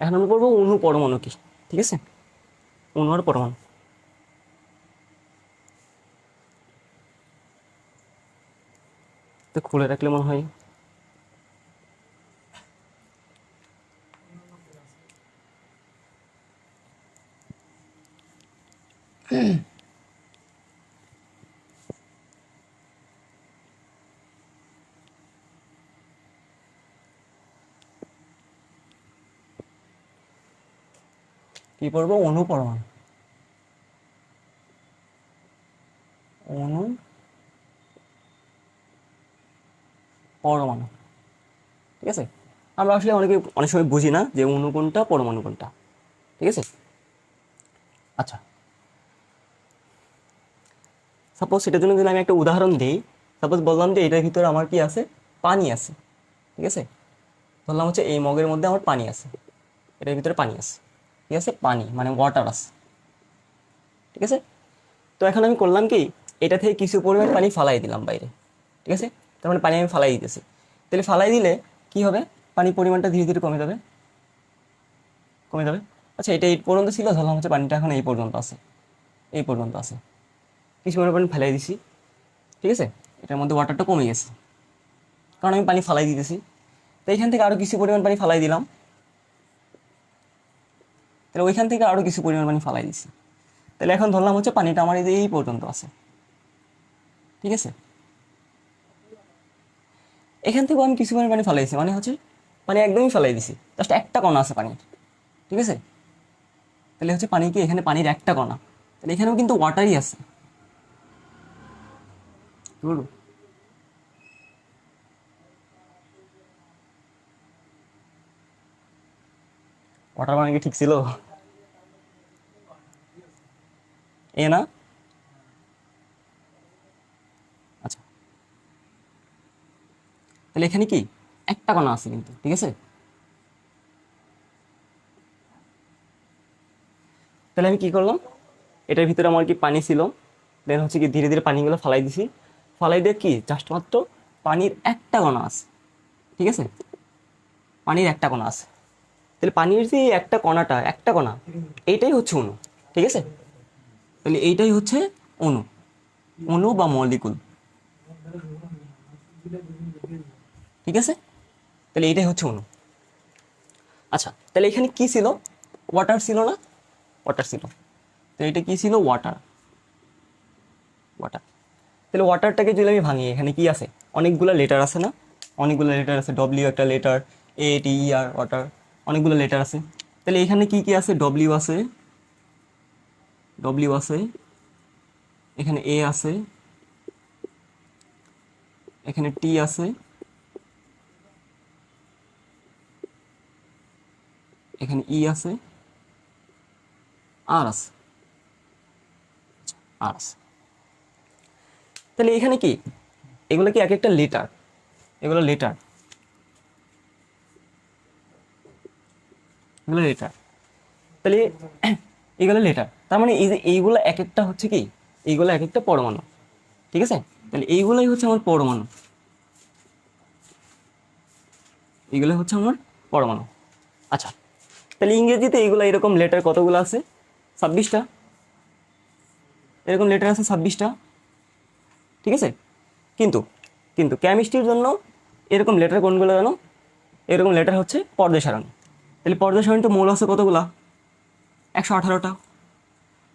এখন আমরা করব অনু পরমাণু কি? ঠিক আছে? অণু আর পরমাণু। তো খুলে রাখলে মনে হয় কি পড়ব? পরমাণু অণু পরমাণু। ঠিক আছে? আমরা আসলে অনেকে, অনেক সময় বুঝি না যে অণু কোনটা, পরমাণু কোনটা। ঠিক আছে? আচ্ছা। সাপোজ সেটার জন্য যদি আমি একটা উদাহরণ দিই সাপোজ বললাম যে এটার ভিতরে আমার কি আছে? পানি আছে। ঠিক আছে? বললাম হচ্ছে এই মগের মধ্যে আমার পানি আছে। এটার ভিতরে পানি আছে। ঠিক আছে? পানি মানে ওয়াটার আছে। ঠিক আছে? তো এখন আমি করলাম কি, এটা থেকে কিছু পরিমাণ পানি ফালাই দিলাম বাইরে। ঠিক আছে? তার মানে পানি আমি ফালাই দিতেছি। তাহলে ফালাই দিলে কি হবে? পানির পরিমাণটা ধীরে ধীরে কমে যাবে। কমে যাবে। আচ্ছা এটা এই পর্যন্ত ছিল ধরলাম হচ্ছে পানিটা এখন এই পর্যন্ত আছে। এই পর্যন্ত আছে। কিছু পরিমাণ পানি ফেলাই দিছি। ঠিক আছে? এটার মধ্যে ওয়াটারটা কমে গেছে। কারণ আমি পানি ফালাই দিতেছি। তো এখান থেকে আরও কিছু পরিমাণ পানি ফালাই দিলাম। তাহলে ওইখান থেকে আরও কিছু পরিমাণ পানি ফালাই দিছি। তাহলে এখন ধরলাম হচ্ছে পানিটা আমার এই পর্যন্ত আছে। ঠিক আছে? এখান থেকেও আমি কিছু পরিমাণ পানি ফালাইছি মানে হচ্ছে পানি একদমই ফালাই দিছি। জাস্ট একটা কণা আছে পানির। ঠিক আছে? তাহলে হচ্ছে পানি কি এখানে পানির একটা কণা? তাহলে এখানেও কিন্তু ওয়াটারই আছে। ওয়াটার মানে কি ঠিক ছিল এ না আচ্ছা তাহলে এখানে কি একটা কণা আছে কিন্তু ঠিক আছে তাহলে আমি কি করলাম এটার ভিতরে আমার কি পানি ছিল দেন হচ্ছে কি ধীরে ধীরে পানিগুলো ফালাই দিছি ফালাই দিয়ে কি জাস্ট মাত্র পানির একটা কণা আছে ঠিক আছে পানির একটা কণা আছে তাহলে পানির যে একটা কণাটা, একটা কণা, এইটাই হচ্ছে অণু, ঠিক আছে? তাহলে এইটাই হচ্ছে অণু অণু বা মলিকুল, ঠিক আছে? তাহলে এইটাই হচ্ছে অণু। আচ্ছা তাহলে এখানে কি ছিল? ওয়াটার ছিল না? ওয়াটার ছিল। তো এটা কি ছিল? ওয়াটার ওয়াটার তাহলে ওয়াটারটাকে যদি আমি ভাঙি, এখানে কি আছে? অনেকগুলো লেটার আছে না? অনেকগুলো লেটার আছে। ডব্লিউ একটা letter A T E R water অনেকগুলো লেটার আছে। তাহলে এখানে কি কি আছে? ডব্লিউ আছে ডব্লিউ আছে, এখানে এ আছে, এখানে টি আছে, এখানে ই আছে আর আছে। আর আছে। তাহলে এখানে কি? এগুলো কি এক একটা লেটার এগুলো লেটার এগুলো লেটার তাহলে এগুলো লেটার তার মানে এই যে এইগুলো এক একটা হচ্ছে কি? এইগুলো এক একটা পরমাণু। ঠিক আছে? তাহলে এইগুলোই হচ্ছে আমার পরমাণু। এগুলো হচ্ছে আমার পরমাণু। আচ্ছা তাহলে ইংরেজিতে এইগুলো এরকম লেটার কতগুলো আছে? ছাব্বিশটা। এরকম লেটার আছে ছাব্বিশটা। ঠিক আছে? কিন্তু কিন্তু কেমিস্ট্রির জন্য এরকম লেটার কোনগুলো জানো? এরকম লেটার হচ্ছে পর্দা সারণী। তাহলে পর্দা সারণীতে মৌল আছে কতগুলা? একশো আঠারোটা।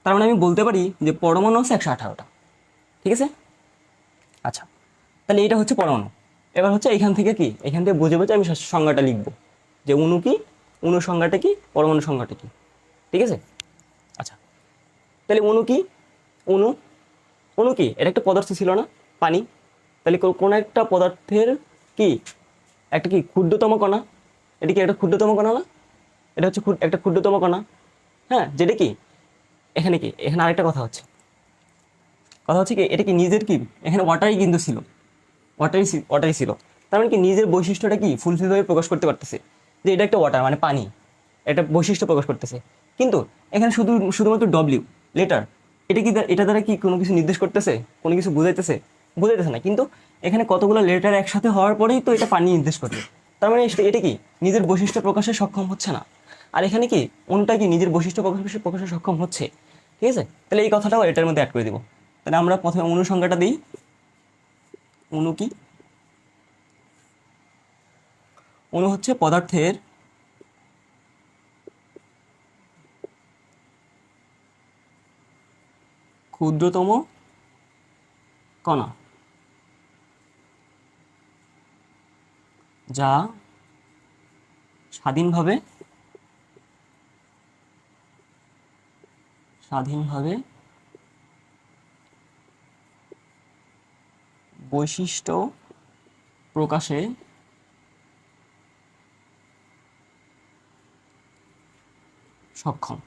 তার মানে আমি বলতে পারি যে পরমাণু আছে একশো আঠারোটা। ঠিক আছে? আচ্ছা তাহলে এইটা হচ্ছে পরমাণু। এবার হচ্ছে এখান থেকে কি? এখান থেকে বুঝে বুঝে আমি সংজ্ঞাটা লিখব। যে অণু কি? অণু সংজ্ঞাটা কি? পরমাণু সংজ্ঞাটা কি? ঠিক আছে? আচ্ছা তাহলে অণু কি? অণু অণু কি? এটা একটা পদার্থ ছিল না? পানি। তাহলে কোনো একটা পদার্থের কি? একটা কি? ক্ষুদ্রতম কণা? এটা কি একটা ক্ষুদ্রতম কণা না? এটা হচ্ছে একটা ক্ষুদ্রতম কণা। হ্যাঁ যেটা কি? এখানে কি? এখানে আরেকটা কথা হচ্ছে। কথা হচ্ছে কি, এটা কি নিজের কি? এখানে ওয়াটারই কিন্তু ছিল। ওয়াটারই ওয়াটারই ছিল। তার মানে কি নিজের বৈশিষ্ট্যটা কি? ফুলফিলভাবে প্রকাশ করতে পারতেছে। যে এটা একটা ওয়াটার মানে পানি। একটা বৈশিষ্ট্য প্রকাশ করতেছে। কিন্তু এখানে শুধু, শুধুমাত্র ডব্লিউ লেটার এটা কি এটা দ্বারা কি কোনো কিছু নির্দেশ করতেছে? কোনো কিছু বুঝাইতেছে? বুঝাইতেছে না। কিন্তু এখানে কতগুলো লেটার একসাথে হওয়ার পরেই তো এটা পানি নির্দেশ করবে। তার মানে এটা কি? নিজের বৈশিষ্ট্য প্রকাশে সক্ষম হচ্ছে না। আর এখানে কি অণুটা কি নিজের বৈশিষ্ট্য প্রকাশে প্রকাশে সক্ষম হচ্ছে? ঠিক আছে? তাহলে এই কথাটাও এটার মধ্যে অ্যাড করে দিব। তাহলে আমরা প্রথমে অণু সংখ্যাটা দিই। অণু কি? অণু হচ্ছে পদার্থের ক্ষুদ্রতম কণা, যা স্বাধীনভাবে স্বাধীনভাবে বৈশিষ্ট্য প্রকাশে সক্ষম।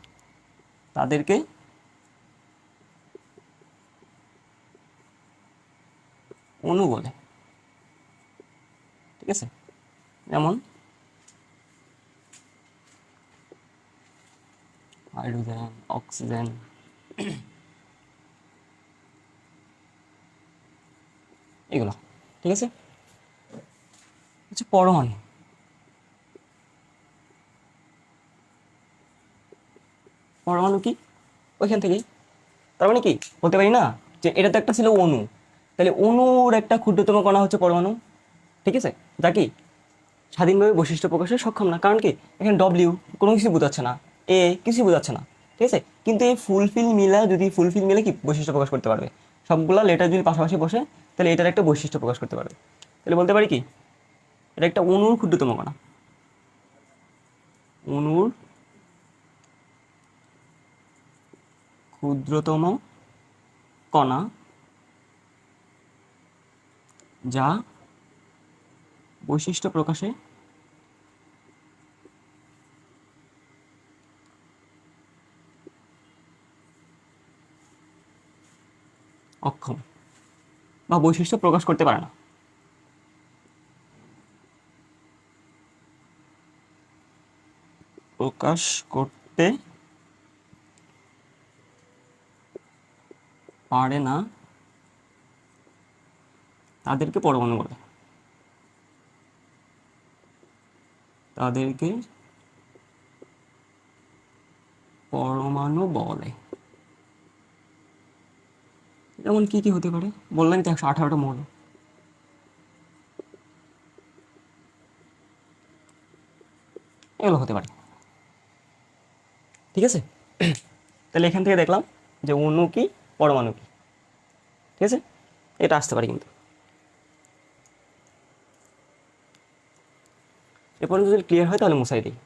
তাদেরকে অণু বলে। ঠিক আছে? যেমন হাইড্রোজেন অক্সিজেন। এগুলো, ঠিক আছে? হচ্ছে পরমাণু। পরমাণু কি? ওইখান থেকেই। তার মানে কি? বলতে পারি না যে এটা তো একটা ছিল অণু। তাহলে অণুর একটা ক্ষুদ্রতম কণা হচ্ছে পরমাণু। ঠিক আছে? যা কি? স্বাধীনভাবে বৈশিষ্ট্য প্রকাশে সক্ষম না। কারণ কি? এখানে ডব্লিউ কোনো কিছু বোঝাচ্ছে না। এ কিছু বোঝাচ্ছে না, ঠিক আছে? কিন্তু এই ফুলফিল মিলা যদি ফুলফিল মিলে কি বৈশিষ্ট্য প্রকাশ করতে পারবে? সবগুলা লেটার যদি পাশাপাশি বসে, তাহলে এটার একটা বৈশিষ্ট্য প্রকাশ করতে পারবে। তাহলে বলতে পারি কি? এটা একটা অনুর ক্ষুদ্রতম কণা। অনুর ক্ষুদ্রতম কণা যা বৈশিষ্ট্য প্রকাশে অক্ষম বা বৈশিষ্ট্য প্রকাশ করতে পারে না। প্রকাশ করতে পারে না। তাদেরকে পরমাণু বলে। তাদেরকে পরমাণু বলে। যেমন কি কি হতে পারে? বললাম তো একশো আঠারোটা মৌল। এগুলো হতে পারে। ঠিক আছে? তাহলে এখান থেকে দেখলাম যে অণু কি, পরমাণু কি। ঠিক আছে? এটা আসতে পারে কিন্তু। এরপরে যদি ক্লিয়ার হয় তাহলে মুসাই দিই।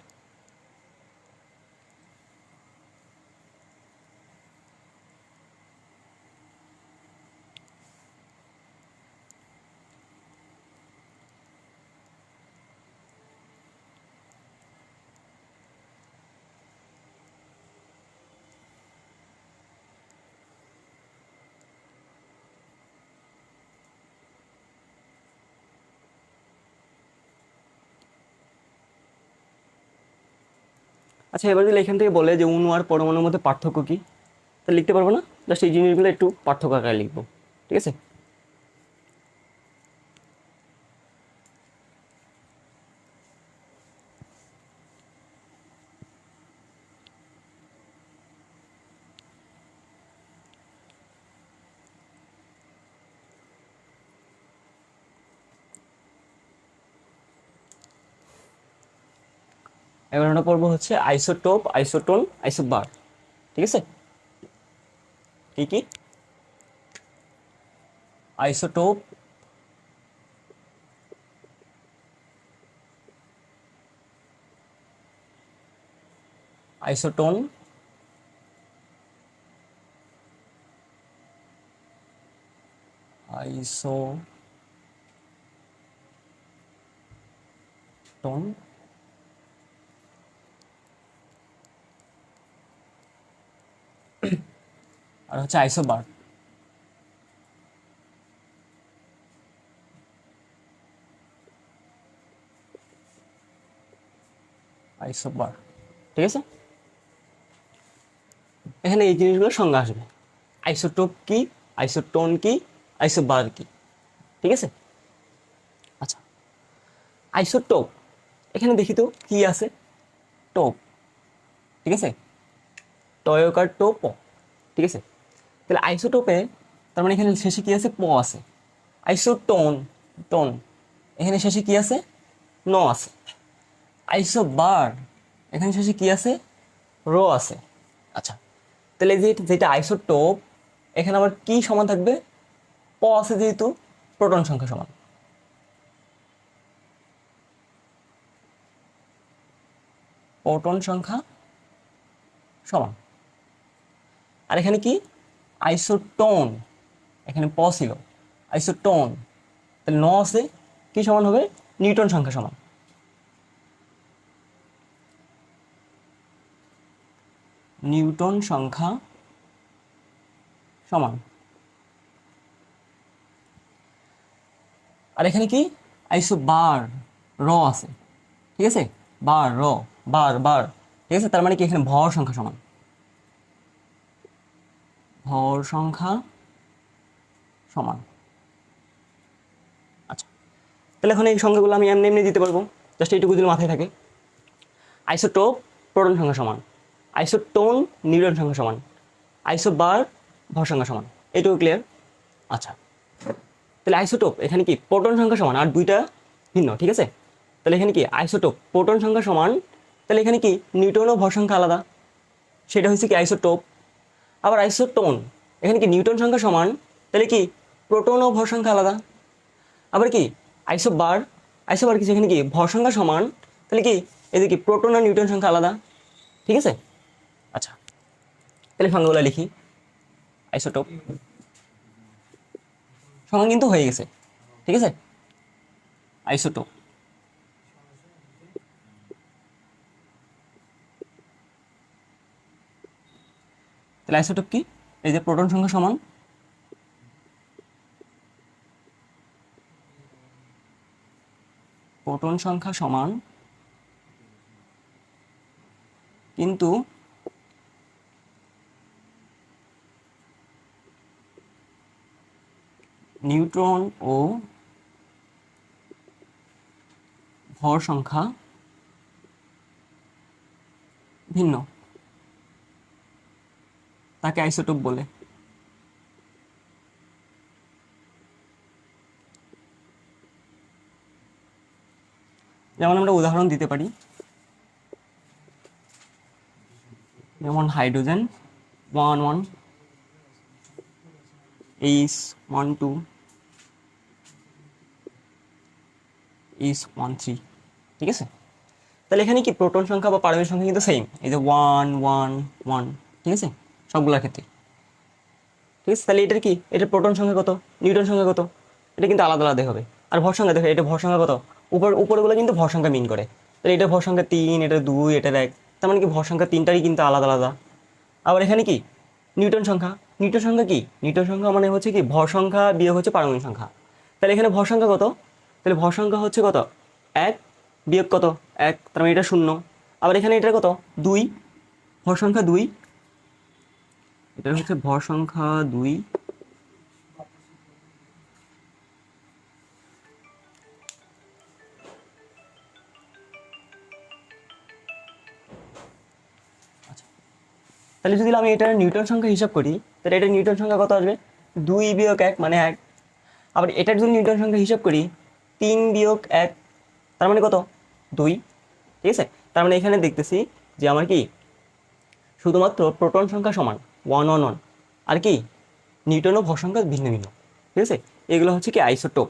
আচ্ছা এবার যদি এখান থেকে বলে যে অণু আর পরমাণুর মধ্যে পার্থক্য কী? তা লিখতে পারব না? জাস্ট এই জিনিসগুলো একটু পার্থক্য আকারে লিখব। ঠিক আছে? আমরা পড়ব হচ্ছে আইসোটোপ আইসোটোন আইসোবার ঠিক আছে? কি কি? আইসোটোপ আইসোটোন আইসোটোন আর হচ্ছে আইসোবার। আইসোবার, ঠিক আছে? এখানে এই জিনিসগুলোর সংজ্ঞা আসবে। আইসোটোপ কি, আইসোটোন কি, আইসোবার কি, ঠিক আছে? আচ্ছা আইসোটোপ, এখানে দেখি তো কি আছে? টোপ, ঠিক আছে? টয়োকার টোপ ঠিক আছে? তাহলে আইসোটোপে তার মানে এখানে শেষে কি আছে? প আছে। আইসোটোন টোন এখানে শেষে কি আছে? ন আছে। আইসো বার এখানে শেষে কি আছে? রো আছে। আচ্ছা তাহলে যে যেটা আইসোটোপ এখানে আবার কি সমান থাকবে? প আছে যেহেতু প্রোটন সংখ্যা সমান। প্রোটন সংখ্যা সমান। আর এখানে কি? আইসোটোন, এখানে প ছিল। আইসোটোন, তাহলে ন আছে, কি সমান হবে? নিউটন সংখ্যা সমান। নিউটন সংখ্যা সমান। আর এখানে কি? আইসো বার, র আছে। ঠিক আছে? বার, র, বার বার। ঠিক আছে? তার মানে কি? এখানে ভর সংখ্যা সমান। ভর সংখ্যা সমান। আচ্ছা তাহলে এখন এই সংখ্যাগুলো আমি এমনি এমনি দিতে পারব জাস্ট এইটুকু যদি মাথায় থাকে। আইসোটোপ প্রোটন সংখ্যা সমান আইসোটোন নিউটন সংখ্যা সমান আইসো বার ভর সংখ্যা সমান, এইটুকু ক্লিয়ার আচ্ছা তাহলে আইসোটোপ এখানে কি প্রোটন সংখ্যা সমান আর দুইটা ভিন্ন, ঠিক আছে? তাহলে এখানে কি আইসোটোপ প্রোটন সংখ্যা সমান, তাহলে এখানে কি নিউটন ও ভর সংখ্যা আলাদা, সেটা হচ্ছে কি আইসোটোপ আবার আইসোটোন, এখানে কি নিউটন সংখ্যা সমান? তাহলে কি প্রোটন ও ভর সংখ্যা আলাদা? আবার কি আইসো বার আইসো বার কি এখানে কি ভর সংখ্যা সমান? তাহলে কি এদের কি প্রোটন আর নিউটন সংখ্যা আলাদা? ঠিক আছে? আচ্ছা তাহলে সংখ্যাগুলো লিখি। আইসোটোপ। সংখ্যা কিন্তু হয়ে গেছে। ঠিক আছে? আইসোটোপ। তাহলে আইসোটোপ কি? এই যে প্রোটন সংখ্যা সমান। প্রোটন সংখ্যা সমান। কিন্তু নিউট্রন ও ভর সংখ্যা ভিন্ন। তাকে আইসোটোপ বলে। যেমন আমরা উদাহরণ দিতে পারি। যেমন hydrogen one one, H one two, H one three, ঠিক আছে? তাহলে এখানে কি প্রোটন সংখ্যা বা পারমাণবিক সংখ্যা কিন্তু সেম এই যে ওয়ান ওয়ান ওয়ান, ঠিক আছে? সবগুলোর ক্ষেত্রে ঠিক আছে? তাহলে এটার কি? এটা প্রোটন সংখ্যা কত? নিউটন সংখ্যা কত? এটা কিন্তু আলাদা আলাদা হবে। আর ভর সংখ্যা দেখো, এটা ভর সংখ্যা কত? উপর, উপরগুলো কিন্তু ভর সংখ্যা মিন করে। তাহলে এটা ভর সংখ্যা তিন, এটা দুই এটার এক। তার মানে কি? ভর সংখ্যা তিনটারই কিন্তু আলাদা আলাদা। আবার এখানে কি? নিউটন সংখ্যা। নিউটন সংখ্যা কি? নিউটন সংখ্যা মানে হচ্ছে কি? ভর সংখ্যা বিয়োগ হচ্ছে পারমাণবিক সংখ্যা। তাহলে এখানে ভর সংখ্যা কত? তাহলে ভর সংখ্যা হচ্ছে কত? এক বিয়োগ কত? এক। তার মানে এটা শূন্য। আবার এখানে এটা কত? দুই। ভর সংখ্যা দুই। এটা হচ্ছে ভর সংখ্যা দুই। আচ্ছা। তাহলে যদি আমি এটার নিউটন সংখ্যা হিসাব করি, তাহলে এটার নিউটন সংখ্যা কত আসবে? দুই বিয়োগ এক মানে এক। আবার এটার যদি নিউটন সংখ্যা হিসাব করি, তিন বিয়োগ এক, তার মানে কত? দুই। ঠিক আছে? তার মানে এখানে দেখতেছি যে আমার কি? শুধুমাত্র প্রোটন সংখ্যা সমান। One one one. আর কি, নিউটন ও ভর সংখ্যা ভিন্ন ভিন্ন, ঠিক আছে? এগুলো হচ্ছে কি আইসোটোপ।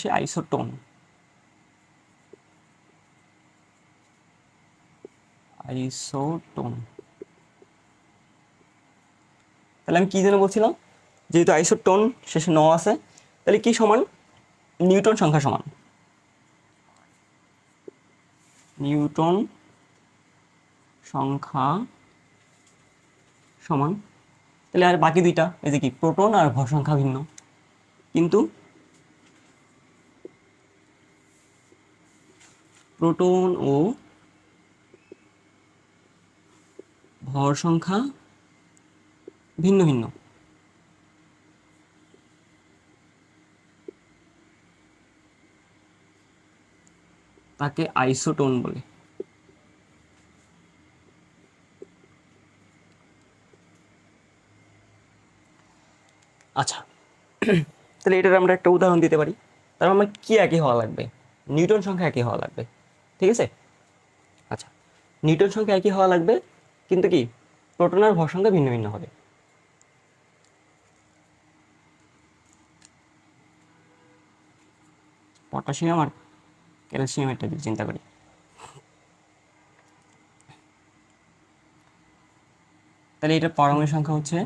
সে আইসোটোন। আইসোটোন। তাহলে আমি কি যেন বলছিলাম? যেহেতু আইসোটোন শেষে ন আছে, তাহলে কি সমান? নিউটন সংখ্যা সমান। নিউটন সংখ্যা সমান। তাহলে আর বাকি দুইটা, এই যে কি, প্রোটন আর ভর সংখ্যা ভিন্ন। কিন্তু প্রোটন ও ভর সংখ্যা ভিন্ন ভিন্ন। তাকে আইসোটোন বলে। আচ্ছা তাহলে এটার আমরা একটা উদাহরণ দিতে পারি। তার আমার কী একই হওয়া লাগবে? নিউটন সংখ্যা একই হওয়া লাগবে, ঠিক আছে? আচ্ছা নিউটন সংখ্যা একই হওয়া লাগবে, কিন্তু কি? প্রোটনের ভর সংখ্যা ভিন্ন ভিন্ন হবে। পটাশিয়াম আর ক্যালসিয়াম একটা যদি চিন্তা করি। তাহলে এটার পরমাণু সংখ্যা হচ্ছে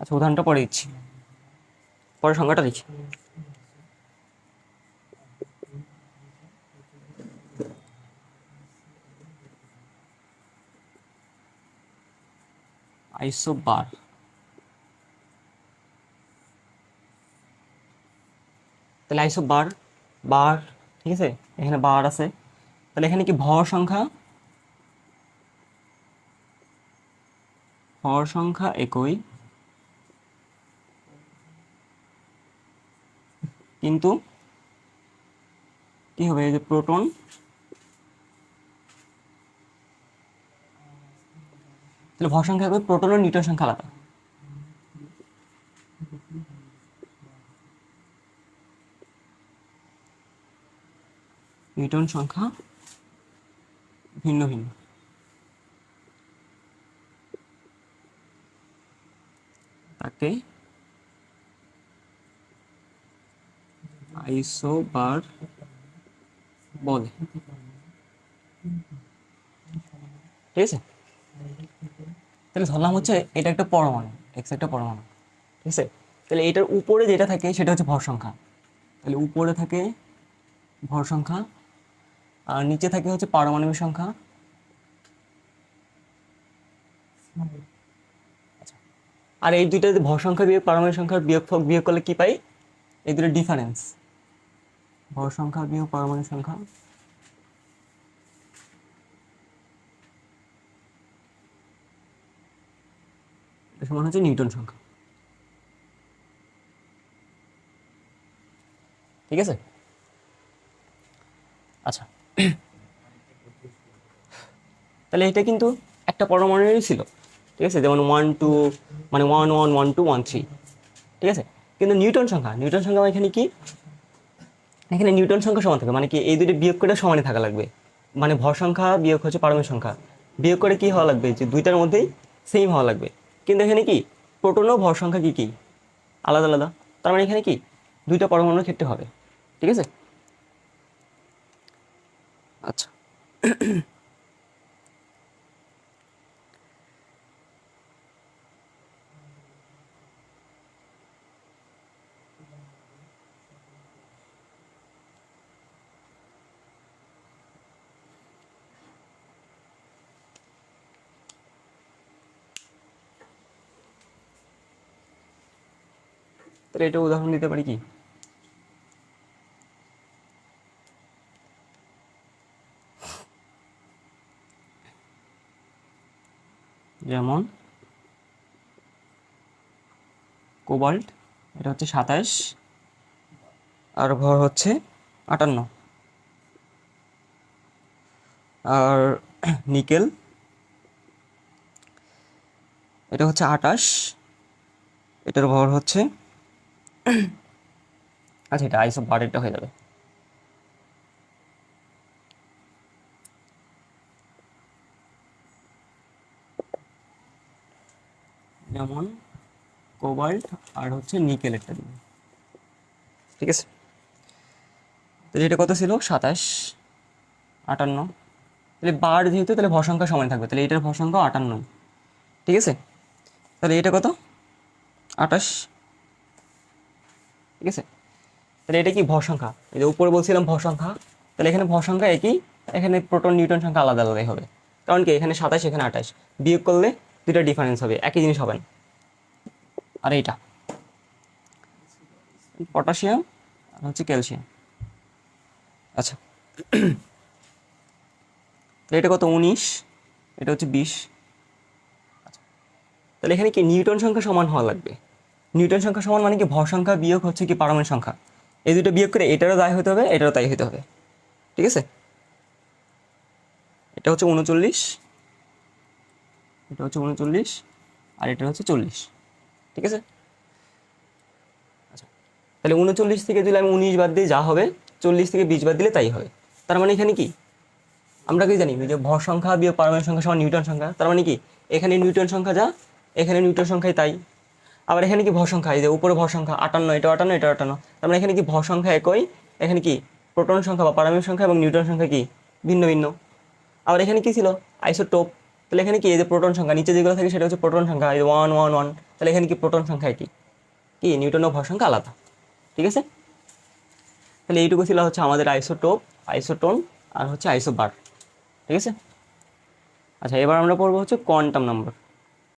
আচ্ছা উদাহরণটা পরে দিচ্ছি। পরের সংখ্যাটা লিখি আইসো বার। তাহলে আইসো বার বার, ঠিক আছে? এখানে বার আছে। তাহলে এখানে কি ভর সংখ্যা? ভর সংখ্যা একই। কিন্তু কি হবে? এই যে প্রোটন তাহলে ভর সংখ্যা একই প্রোটন ও নিউটন সংখ্যা আলাদা। নিউটন সংখ্যা ভিন্ন ভিন্ন। তাকে আইসোবার বলে। ঠিক আছে? তাহলে ধরলাম হচ্ছে এটা একটা পরমাণু এক্স একটা পরমাণু। ঠিক আছে? তাহলে এটার উপরে যেটা থাকে সেটা হচ্ছে ভর সংখ্যা। তাহলে উপরে থাকে ভর সংখ্যা, আর নিচে থাকে হচ্ছে পারমাণবিক সংখ্যা। আচ্ছা। আর এই দুইটা ভর সংখ্যা বিয়োগ, পারমাণবিক সংখ্যার বিয়োগ বিয়োগ করলে কি পাই? এই দুটো ডিফারেন্স ভর সংখ্যা, বিয়োগ পারমাণবিক সংখ্যা। সমান হচ্ছে নিউটন সংখ্যা। ঠিক আছে? আচ্ছা। তাহলে এটা কিন্তু একটা পরমাণুরই ছিল। ঠিক আছে? যেমন ওয়ান টু মানে one one one two one three ঠিক আছে? কিন্তু নিউটন সংখ্যা নিউটন সংখ্যা এখানে কি? এখানে নিউটন সংখ্যা সমান থাকে মানে কি এই দুটি বিয়োগ করে সমানে থাকা লাগবে। মানে ভর সংখ্যা বিয়োগ হচ্ছে পারমাণবিক সংখ্যা। বিয়োগ করে কি হওয়া লাগবে? যে দুইটার মধ্যেই সেম হওয়া লাগবে। কিন্তু এখানে কি? প্রোটনও ভর সংখ্যা কী কী? আলাদা আলাদা। তার মানে এখানে কি? দুইটা পরমাণুর ক্ষেত্রে হবে। ঠিক আছে? আচ্ছা। তাহলে এটা উদাহরণ দিতে পারি কি? যেমন কোবাল্ট, এটা হচ্ছে সাতাশ, আর ভর হচ্ছে আটান্ন। আর নিকেল, এটা হচ্ছে আটাশ, এটার ভর হচ্ছে আচ্ছা এটা আইসো বারেরটা হয়ে যাবে। যেমন কোবাল্ট আর হচ্ছে নিকেল নিকেলেরটা দিন। ঠিক আছে? তাহলে এটা কত ছিল? সাতাশ, আটান্ন। তাহলে বার যেহেতু, তাহলে ভর সংখ্যা সমান থাকবে। তাহলে এটার ভর সংখ্যা আটান্ন। ঠিক আছে? তাহলে এটা কত? আটাশ। ঠিক আছে? তাহলে এটা কি ভর সংখ্যা? এই যে উপরে বলছিলাম ভর সংখ্যা, তাহলে এখানে ভর সংখ্যা একই, এখানে প্রোটন নিউটন সংখ্যা আলাদা আলাদাই হবে। কারণ কি, এখানে সাতাশ, এখানে আঠাশ। বিয়োগ করলে দুটা ডিফারেন্স হবে, একই জিনিস হবে আর এইটা। পটাশিয়াম আর হচ্ছে ক্যালসিয়াম আচ্ছা। তাহলে এটা কত? উনিশ। এটা হচ্ছে বিশ। আচ্ছা। তাহলে এখানে কি নিউটন সংখ্যা সমান হওয়া লাগবে? নিউটন সংখ্যা সমান মানে কি? ভর সংখ্যা বিয়োগ হচ্ছে কি পারমাণবিক সংখ্যা। এই দুটো বিয়োগ করে এটারও দায় হতে হবে, এটারও তাই হতে হবে। ঠিক আছে? এটা হচ্ছে উনচল্লিশ, এটা হচ্ছে উনচল্লিশ, আর এটা হচ্ছে চল্লিশ। ঠিক আছে? আচ্ছা তাহলে উনচল্লিশ থেকে যদি আমি উনিশ বাদ দিয়ে যা হবে, চল্লিশ থেকে বিশ বাদ দিলে তাই হবে। তার মানে এখানে কি? আমরা কি জানি? যে ভর সংখ্যা বিয়োগ পারমাণবিক সংখ্যা সমান নিউটন সংখ্যা। তার মানে কি? এখানে নিউটন সংখ্যা যা, এখানে নিউটন সংখ্যাই তাই। আবার এখানে কি ভর সংখ্যা এই যে উপরে ভর সংখ্যা আটান্ন, এটা আটান্ন এটা আটান্ন। তার মানে এখানে কি ভর সংখ্যা একই? এখানে কি প্রোটন সংখ্যা বা পারমাণবিক সংখ্যা এবং নিউটন সংখ্যা কি? ভিন্ন ভিন্ন। আবার এখানে কি ছিল? আইসোটোপ। তাহলে এখানে কি এই যে প্রোটন সংখ্যা, নিচে যেগুলো থাকে সেটা হচ্ছে প্রোটন সংখ্যা, এই ওয়ান ওয়ান ওয়ান। তাহলে এখানে কি প্রোটন সংখ্যা কি কি? নিউটন ও ভর সংখ্যা আলাদা। ঠিক আছে? তাহলে এইটুকু ছিল হচ্ছে আমাদের আইসোটোপ, আইসোটোন আর হচ্ছে আইসোবার। ঠিক আছে? আচ্ছা এবার আমরা পড়ব হচ্ছে কোয়ান্টাম নাম্বার।